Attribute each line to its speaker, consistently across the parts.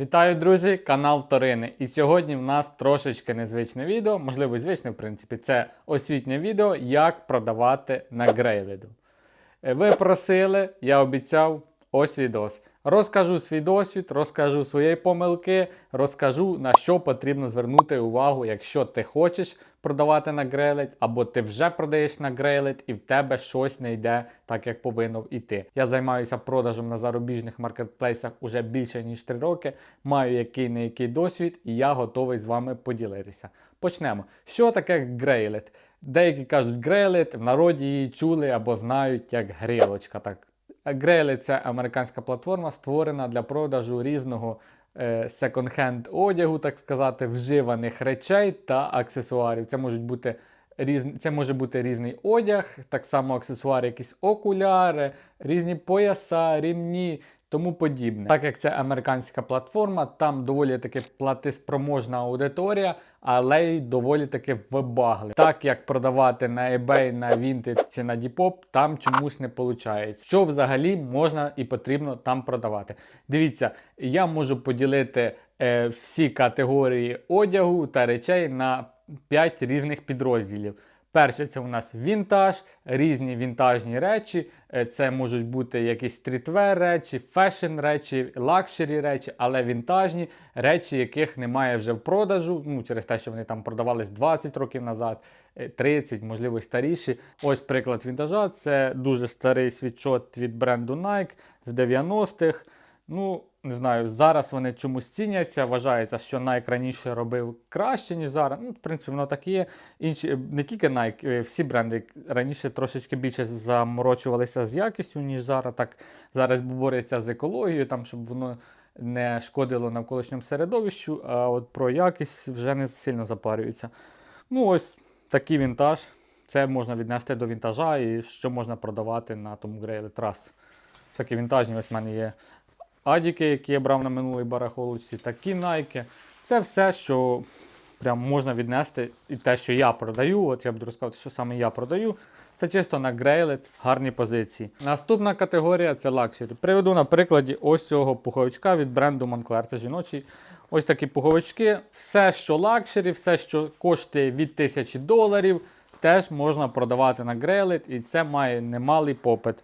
Speaker 1: Вітаю, друзі! Канал Торини. І сьогодні в нас трошечки незвичне відео, можливо, звичне, в принципі, це освітнє відео, як продавати на грейледу. Е, Ви просили, я обіцяв, ось відос. Розкажу свій досвід, розкажу свої помилки, розкажу на що потрібно звернути увагу, якщо ти хочеш продавати на грейлет, або ти вже продаєш на грейлет і в тебе щось не йде так, як повинно йти. Я займаюся продажем на зарубіжних маркетплейсах уже більше ніж 3 роки. Маю який не який досвід, і я готовий з вами поділитися. Почнемо. Що таке грейлет? Деякі кажуть грейлет, в народі її чули або знають як грілочка. Так. Грейлет це американська платформа, створена для продажу різного секонд-хенд одягу, так сказати, вживаних речей та аксесуарів. Це можуть бути різні, це може бути різний одяг, так само аксесуари, якісь окуляри, різні пояса, рівні. Тому подібне. Так як це американська платформа, там доволі таки платиспроможна аудиторія, але й доволі таки вибагли. Так як продавати на eBay, на Vinted чи на Depop, там чомусь не виходить. Що взагалі можна і потрібно там продавати? Дивіться, я можу поділити е, всі категорії одягу та речей на 5 різних підрозділів. Перше, це у нас вінтаж, різні вінтажні речі. Е, Це можуть бути якісь стрітвер речі, фешн речі, лакшері речі, але вінтажні речі, яких немає вже в продажу. Ну, через те, що вони там продавались 20 років назад, е, 30, можливо, й старіші. Ось приклад вінтажа. Це дуже старий світшот від бренду Nike з 90-х. Ну, не знаю, зараз вони чомусь ціняться. Вважається, що Nike раніше робив краще, ніж зараз. Ну, в принципі, воно так і є. Інші, не тільки Nike, е, всі бренди раніше трошечки більше заморочувалися з якістю, ніж зараз. Так зараз борються з екологією, там, щоб воно не шкодило навколишньому середовищу, а от про якість вже не сильно запарюються. Ну, ось такий вінтаж. Це можна віднести до вінтажа і що можна продавати на тому грейлі трас. Всякі вінтажні, ось в мене є адіки, які я брав на минулій барахолочці, такі найки. Це все, що прям можна віднести, і те, що я продаю. От я буду розказувати, що саме я продаю. Це чисто на грейлет, гарні позиції. Наступна категорія це лакшері. Приведу на прикладі ось цього пуховичка від бренду Moncler. Це жіночий. Ось такі пуховички. Все, що лакшері, все, що коштує від 1000 доларів, теж можна продавати на грейлет, і це має немалий попит.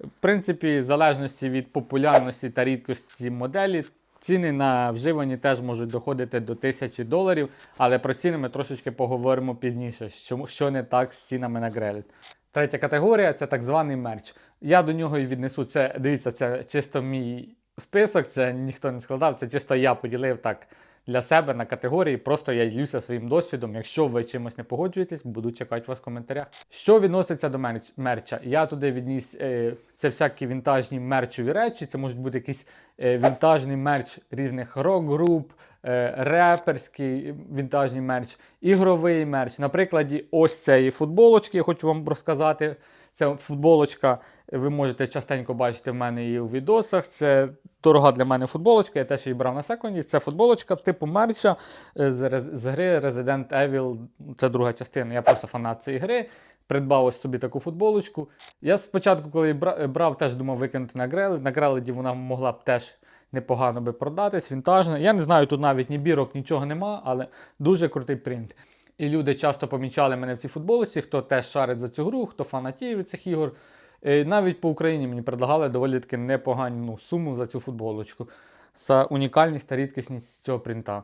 Speaker 1: В принципі, в залежності від популярності та рідкості моделі, ціни на вживані теж можуть доходити до 1000 доларів, але про ціни ми трошечки поговоримо пізніше, що, що не так з цінами на грелет. Третя категорія це так званий мерч. Я до нього і віднесу це. Дивіться, це чисто мій список, це ніхто не складав, це чисто я поділив так для себе на категорії. Просто я ділюся своїм досвідом. Якщо ви чимось не погоджуєтесь, буду чекати вас в коментарях. Що відноситься до мерча? Я туди відніс е, це всякі вінтажні мерчові речі. Це можуть бути якийсь е, вінтажний мерч різних рок-груп, е, реперський вінтажний мерч, ігровий мерч. На прикладі ось цієї футболочки, я хочу вам розказати. Це футболочка, ви можете частенько бачити в мене її у відосах. Це дорога для мене футболочка, я теж її брав на секунді. Це футболочка типу мерча е, з, з гри Resident Evil. Це друга частина. Я просто фанат цієї гри. Придбав ось собі таку футболочку. Я спочатку, коли бра- брав, теж думав викинути на грелед. На греледі вона могла б теж непогано би продатись, вінтажна. Я не знаю, тут навіть ні бірок, нічого нема, але дуже крутий принт. І люди часто помічали мене в цій футболочці, хто теж шарить за цю гру, хто фанатіє від цих ігор. Навіть по Україні мені предлагали доволі таки непогану суму за цю футболочку. За унікальність та рідкісність цього принта.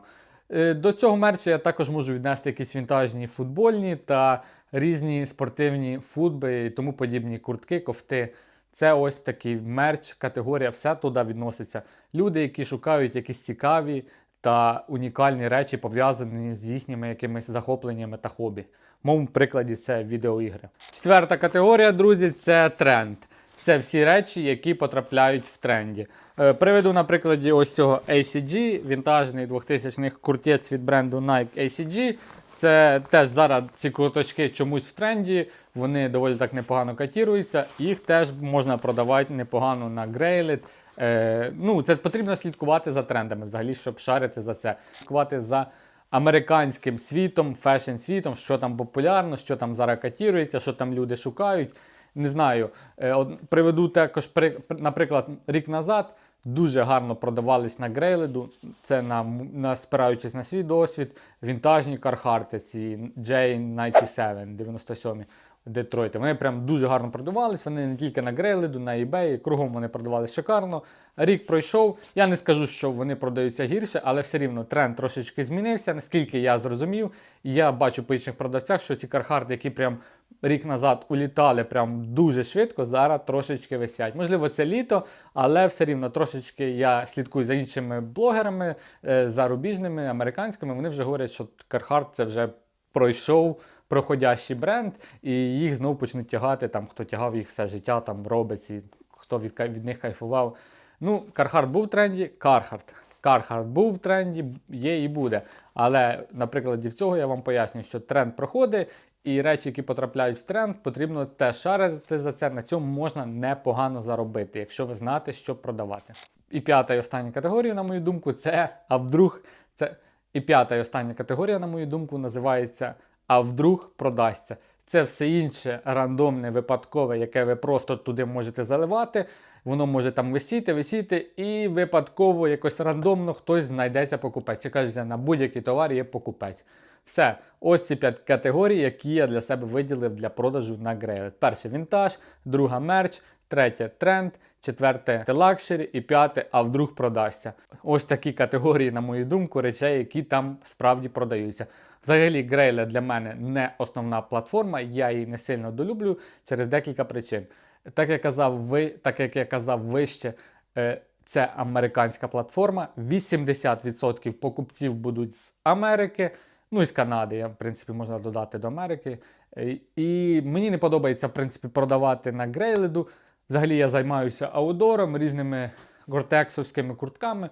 Speaker 1: Е, До цього мерча я також можу віднести якісь вінтажні футбольні та різні спортивні футби і тому подібні куртки, кофти. Це ось такий мерч, категорія, все туди відноситься. Люди, які шукають якісь цікаві та унікальні речі, пов'язані з їхніми якимись захопленнями та хобі. В моєму прикладі це відеоігри. Четверта категорія, друзі, це тренд. Це всі речі, які потрапляють в тренді. Е, Приведу на прикладі ось цього ACG, вінтажний 2000-х куртець від бренду Nike ACG. Це теж зараз ці курточки чомусь в тренді, вони доволі так непогано котіруються. Їх теж можна продавати непогано на Greylit. Е, ну, це потрібно слідкувати за трендами, взагалі, щоб шарити за це. Слідкувати за американським світом, фешн-світом, що там популярно, що там зараз котірується, що там люди шукають. Не знаю. Е, от приведу також, при, наприклад, рік назад дуже гарно продавались на грейледу. Це на, на спираючись на свій досвід. Вінтажні кархарти, ці J97, 97 Детройти. Вони прям дуже гарно продавались. Вони не тільки на грейледу, на eBay, кругом вони продавались шикарно. Рік пройшов. Я не скажу, що вони продаються гірше, але все рівно тренд трошечки змінився. Наскільки я зрозумів, я бачу по інших продавцях, що ці кархарти, які прям рік назад улітали прям дуже швидко, зараз трошечки висять. Можливо, це літо, але все рівно трошечки я слідкую за іншими блогерами, е, зарубіжними, американськими. Вони вже говорять, що Carhartt це вже пройшов проходящий бренд, і їх знову почнуть тягати, там, хто тягав їх все життя, там робить, і хто від, від них кайфував. Ну, Carhartt був в тренді, Carhartt. Carhartt був в тренді, є і буде. Але на прикладі цього я вам поясню, що тренд проходить, і речі, які потрапляють в тренд, потрібно теж шарити за це. На цьому можна непогано заробити, якщо ви знаєте, що продавати. І п'ята і остання категорія, на мою думку, це а вдруг це. І п'ята і остання категорія, на мою думку, називається А вдруг продасться. Це все інше рандомне, випадкове, яке ви просто туди можете заливати. Воно може там висіти, висіти, і випадково якось рандомно хтось знайдеться покупець. Я кажу, на будь-який товар є покупець. Все, ось ці п'ять категорій, які я для себе виділив для продажу на Grail. Перше вінтаж, друга мерч, третє тренд, четверте лакшері і п'яте, а вдруг продасться. Ось такі категорії, на мою думку, речей, які там справді продаються. Взагалі, Грейля для мене не основна платформа, я її не сильно долюблю через декілька причин. Так як казав ви, так як я казав вище, е, це американська платформа. 80% покупців будуть з Америки, ну і з Канади. В принципі, можна додати до Америки. Е, І мені не подобається, в принципі, продавати на грейледу. Взагалі я займаюся аудором, різними гортексовськими куртками.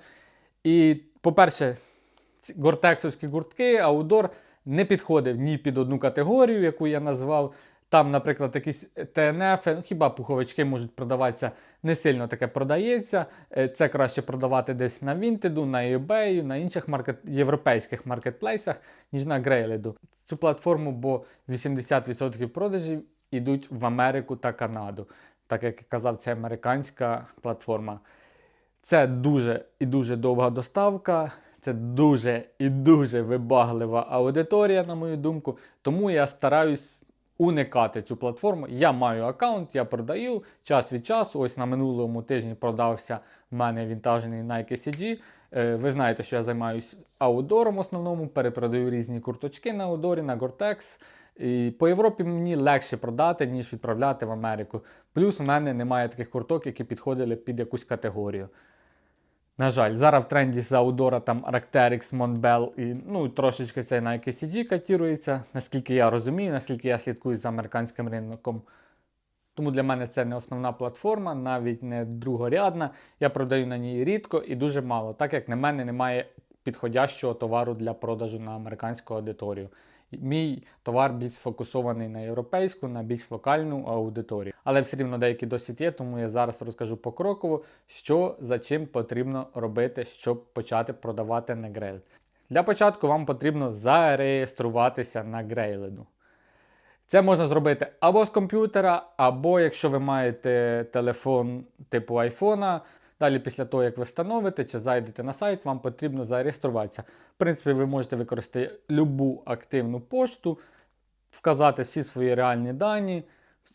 Speaker 1: І, по-перше, гортексовські гуртки, аудор не підходив ні під одну категорію, яку я назвав. Там, наприклад, якісь ТНФ, ну, хіба пуховички можуть продаватися, не сильно таке продається. Е, Це краще продавати десь на Vinted, на eBay, на інших маркет... європейських маркетплейсах, ніж на Грейледу. Цю платформу, бо 80% продажів йдуть в Америку та Канаду. Так як я казав, це американська платформа. Це дуже і дуже довга доставка. Це дуже і дуже вибаглива аудиторія, на мою думку. Тому я стараюсь уникати цю платформу. Я маю аккаунт, я продаю час від часу. Ось на минулому тижні продався в мене вінтажний Nike CG. Е, Ви знаєте, що я займаюся аудором в основному, перепродаю різні курточки на аудорі, на Gore-Tex. І по Європі мені легше продати, ніж відправляти в Америку. Плюс у мене немає таких курток, які підходили під якусь категорію. На жаль, зараз в тренді з аудора там Arcteryx, Montbell і ну, трошечки цей Nike CG катірується, наскільки я розумію, наскільки я слідкую за американським ринком. Тому для мене це не основна платформа, навіть не другорядна. Я продаю на ній рідко і дуже мало, так як на мене немає підходящого товару для продажу на американську аудиторію. Мій товар більш сфокусований на європейську, на більш локальну аудиторію. Але все рівно деякий досвід є, тому я зараз розкажу покроково, що за чим потрібно робити, щоб почати продавати на Grail. Для початку вам потрібно зареєструватися на Грейледу. Це можна зробити або з комп'ютера, або якщо ви маєте телефон типу айфона. Далі, після того, як ви встановите чи зайдете на сайт, вам потрібно зареєструватися. В принципі, ви можете використати любу активну пошту, вказати всі свої реальні дані,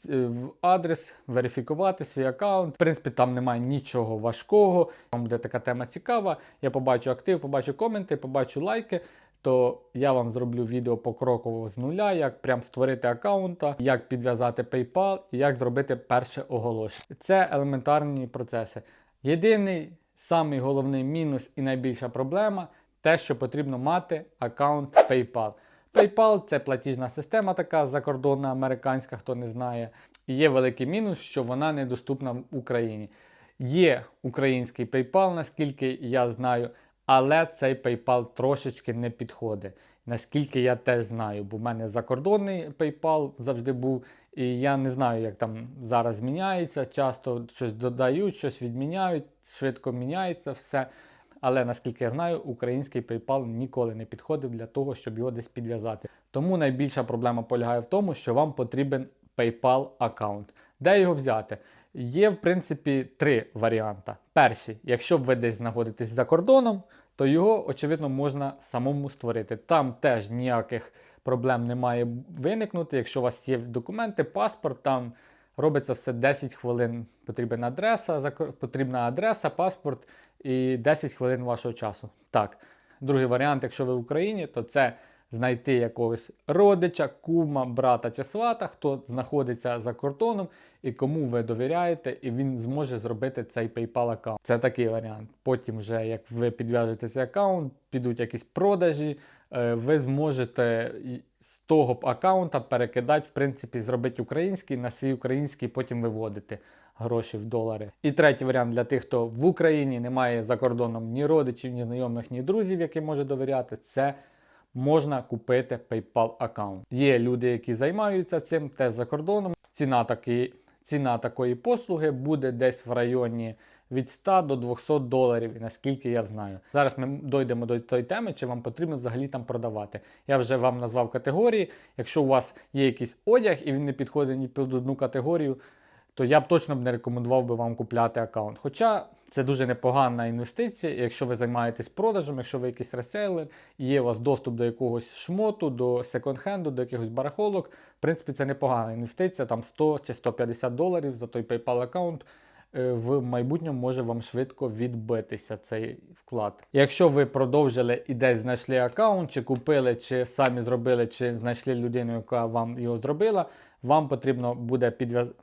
Speaker 1: е, адрес, верифікувати свій аккаунт. В принципі, там немає нічого важкого. Вам буде така тема цікава. Я побачу актив, побачу коменти, побачу лайки. То я вам зроблю відео покроково з нуля, як прям створити аккаунта, як підв'язати PayPal і як зробити перше оголошення. Це елементарні процеси. Єдиний самий головний мінус і найбільша проблема те, що потрібно мати аккаунт PayPal. PayPal це платіжна система, така закордонна американська, хто не знає. І є великий мінус, що вона недоступна в Україні. Є український PayPal, наскільки я знаю, але цей PayPal трошечки не підходить. Наскільки я теж знаю, бо в мене закордонний PayPal завжди був, і я не знаю, як там зараз зміняється. Часто щось додають, щось відміняють, швидко міняється все. Але наскільки я знаю, український PayPal ніколи не підходив для того, щоб його десь підв'язати. Тому найбільша проблема полягає в тому, що вам потрібен PayPal аккаунт. Де його взяти? Є, в принципі, три варіанти. Перший, якщо ви десь знаходитесь за кордоном, то його, очевидно, можна самому створити. Там теж ніяких проблем не має виникнути. Якщо у вас є документи, паспорт, там робиться все 10 хвилин. Потрібна адреса, потрібна адреса, паспорт і 10 хвилин вашого часу. Так. Другий варіант, якщо ви в Україні, то це знайти якогось родича, кума, брата чи свата, хто знаходиться за кордоном і кому ви довіряєте, і він зможе зробити цей PayPal аккаунт. Це такий варіант. Потім, вже як ви підв'яжете цей аккаунт, підуть якісь продажі, е, ви зможете з того аккаунта перекидати, в принципі, зробити український на свій український, потім виводити гроші в долари. І третій варіант для тих, хто в Україні не має за кордоном ні родичів, ні знайомих, ні друзів, яким може довіряти, це можна купити PayPal аккаунт. Є люди, які займаються цим теж за кордоном. Ціна, таки, ціна такої послуги буде десь в районі від 100 до 200 доларів, наскільки я знаю. Зараз ми дійдемо до тої теми, чи вам потрібно взагалі там продавати. Я вже вам назвав категорії. Якщо у вас є якийсь одяг і він не підходить ні під одну категорію, то я б точно б не рекомендував би вам купляти аккаунт. Хоча це дуже непогана інвестиція, якщо ви займаєтесь продажем, якщо ви якийсь реселер, є у вас доступ до якогось шмоту, до секонд-хенду, до якихось барахолок. В принципі, це непогана інвестиція, там 100 чи 150 доларів за той PayPal аккаунт. е, В майбутньому може вам швидко відбитися цей вклад. Якщо ви продовжили і десь знайшли аккаунт, чи купили, чи самі зробили, чи знайшли людину, яка вам його зробила, вам потрібно буде підв'язати.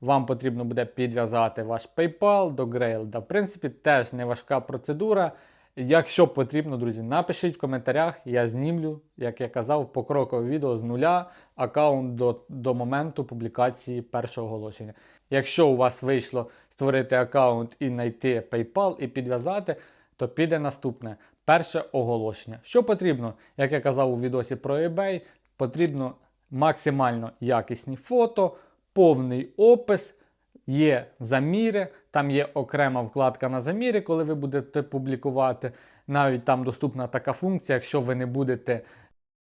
Speaker 1: Вам потрібно буде підв'язати ваш PayPal до Grailed. В принципі, теж не важка процедура. Якщо потрібно, друзі, напишіть в коментарях, я знімлю, як я казав, покрокове відео з нуля аккаунт до, до моменту публікації першого оголошення. Якщо у вас вийшло створити аккаунт і знайти PayPal і підв'язати, то піде наступне перше оголошення. Що потрібно, як я казав у відосі про eBay, потрібно максимально якісні фото, повний опис, є заміри, там є окрема вкладка на заміри, коли ви будете публікувати. Навіть там доступна така функція, якщо ви не будете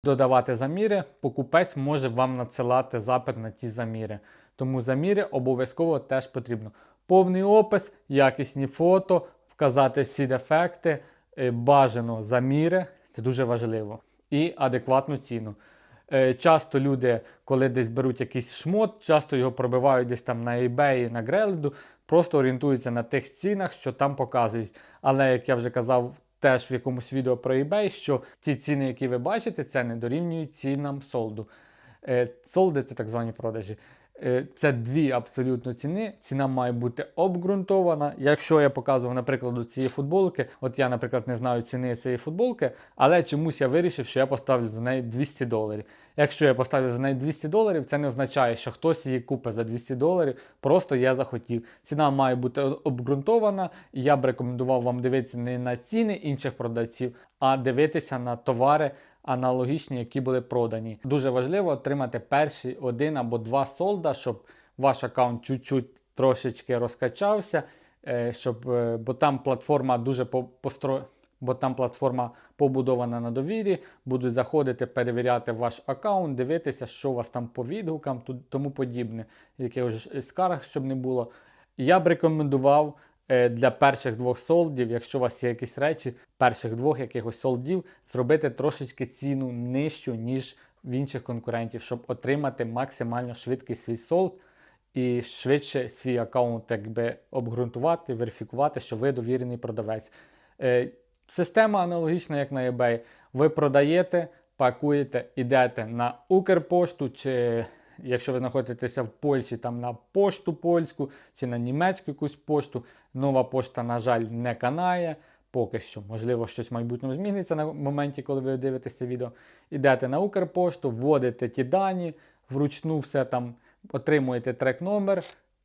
Speaker 1: додавати заміри, покупець може вам надсилати запит на ті заміри. Тому заміри обов'язково теж потрібно. Повний опис, якісні фото, вказати всі дефекти, е, бажано заміри, це дуже важливо. І адекватну ціну. Е, Часто люди, коли десь беруть якийсь шмот, часто його пробивають десь там на eBay, на Грелду, просто орієнтуються на тих цінах, що там показують. Але як я вже казав теж в якомусь відео про eBay, що ті ціни, які ви бачите, це не дорівнюють цінам солду. Е, Солди це так звані продажі. Е, Це дві абсолютно ціни. Ціна має бути обґрунтована. Якщо я показував, наприклад, цієї футболки, от я, наприклад, не знаю ціни цієї футболки, але чомусь я вирішив, що я поставлю за неї 200 доларів. Якщо я поставлю за неї 200 доларів, це не означає, що хтось її купить за 200 доларів. Просто я захотів. Ціна має бути обґрунтована. Я б рекомендував вам дивитися не на ціни інших продавців, а дивитися на товари аналогічні, які були продані. Дуже важливо отримати перший один або два солда, щоб ваш аккаунт чуть-чуть трошечки розкачався, е, щоб, е, бо там платформа дуже по- постро... бо там платформа побудована на довірі, будуть заходити, перевіряти ваш аккаунт, дивитися, що у вас там по відгукам, тому подібне, якихось скарг, щоб не було. Я б рекомендував е, для перших двох солдів, якщо у вас є якісь речі, перших двох якихось солдів, зробити трошечки ціну нижчу, ніж в інших конкурентів, щоб отримати максимально швидкий свій солд і швидше свій аккаунт якби обґрунтувати, верифікувати, що ви довірений продавець. Е, Система аналогічна, як на eBay. Ви продаєте, пакуєте, йдете на Укрпошту, чи якщо ви знаходитеся в Польщі, там на пошту польську чи на німецьку якусь пошту. Нова пошта, на жаль, не канає. Поки що, можливо, щось в майбутньому зміниться на моменті, коли ви дивитеся відео. Йдете на Укрпошту, вводите ті дані, вручну все там отримуєте трек-номер,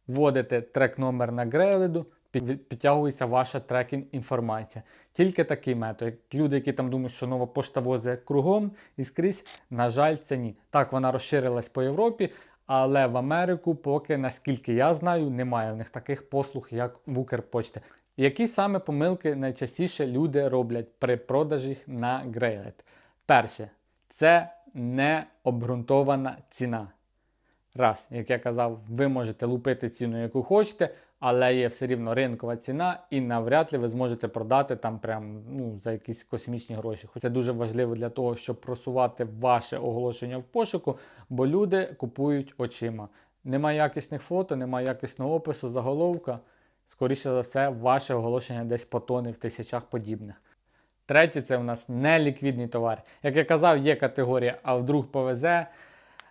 Speaker 1: вводите трек-номер на Грейледу, під- підтягується ваша трекінг інформація. Тільки такий метод. Люди, які там думають, що нова пошта возить кругом і скрізь, на жаль, це ні. Так, вона розширилась по Європі, але в Америку, поки, наскільки я знаю, немає в них таких послуг, як в Укрпочті. Які саме помилки найчастіше люди роблять при продажі на Грейлет? Перше, це необґрунтована ціна. Раз, як я казав, ви можете лупити ціну, яку хочете, але є все рівно ринкова ціна, і навряд ли ви зможете продати там прям ну, за якісь космічні гроші. Хоча дуже важливо для того, щоб просувати ваше оголошення в пошуку, бо люди купують очима. Немає якісних фото, немає якісного опису, заголовка. Скоріше за все, ваше оголошення десь потоне в тисячах подібних. Третє, це у нас неліквідний товар. Як я казав, є категорія, а вдруг повезе,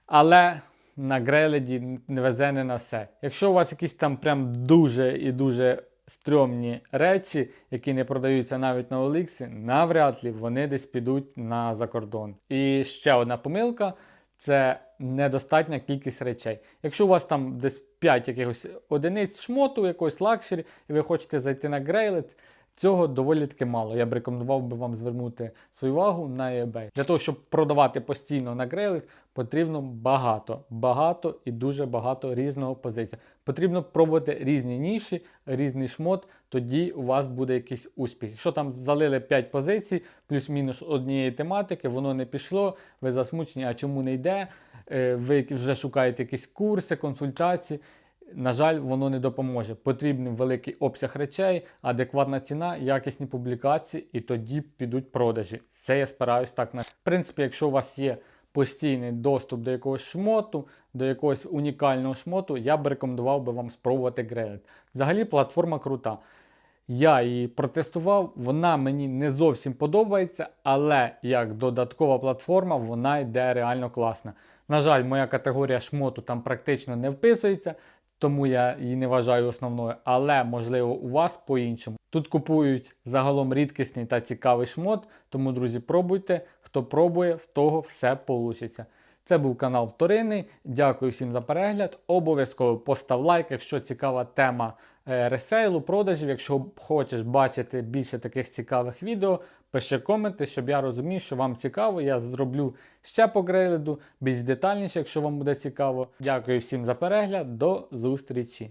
Speaker 1: але на греледі не везе не на все. Якщо у вас якісь там прям дуже і дуже стрьомні речі, які не продаються навіть на Оліксі, навряд ли вони десь підуть на закордон. І ще одна помилка це недостатня кількість речей. Якщо у вас там десь 5 якихось одиниць шмоту, якогось лакшері, і ви хочете зайти на грейлет, Цього доволі таки мало. Я б рекомендував би вам звернути свою увагу на eBay. Для того, щоб продавати постійно на грейлах, потрібно багато, багато і дуже багато різного позиція. Потрібно пробувати різні ніші, різний шмот, тоді у вас буде якийсь успіх. Якщо там залили 5 позицій, плюс-мінус однієї тематики, воно не пішло, ви засмучені, а чому не йде? Е, Ви вже шукаєте якісь курси, консультації. На жаль, воно не допоможе. Потрібний великий обсяг речей, адекватна ціна, якісні публікації, і тоді підуть продажі. Це я спираюсь так на. В принципі, якщо у вас є постійний доступ до якогось шмоту, до якогось унікального шмоту, я б рекомендував би вам спробувати Gradle. Взагалі платформа крута. Я її протестував, вона мені не зовсім подобається, але як додаткова платформа вона йде реально класна. На жаль, моя категорія шмоту там практично не вписується, тому я її не вважаю основною, але можливо у вас по-іншому. Тут купують загалом рідкісний та цікавий шмот, тому, друзі, пробуйте. Хто пробує, в того все вийде. Це був канал Вторинний. Дякую всім за перегляд. Обов'язково постав лайк, якщо цікава тема ресейлу, продажів. Якщо хочеш бачити більше таких цікавих відео, пиши коменти, щоб я розумів, що вам цікаво. Я зроблю ще по грейлиду, більш детальніше, якщо вам буде цікаво. Дякую всім за перегляд. До зустрічі!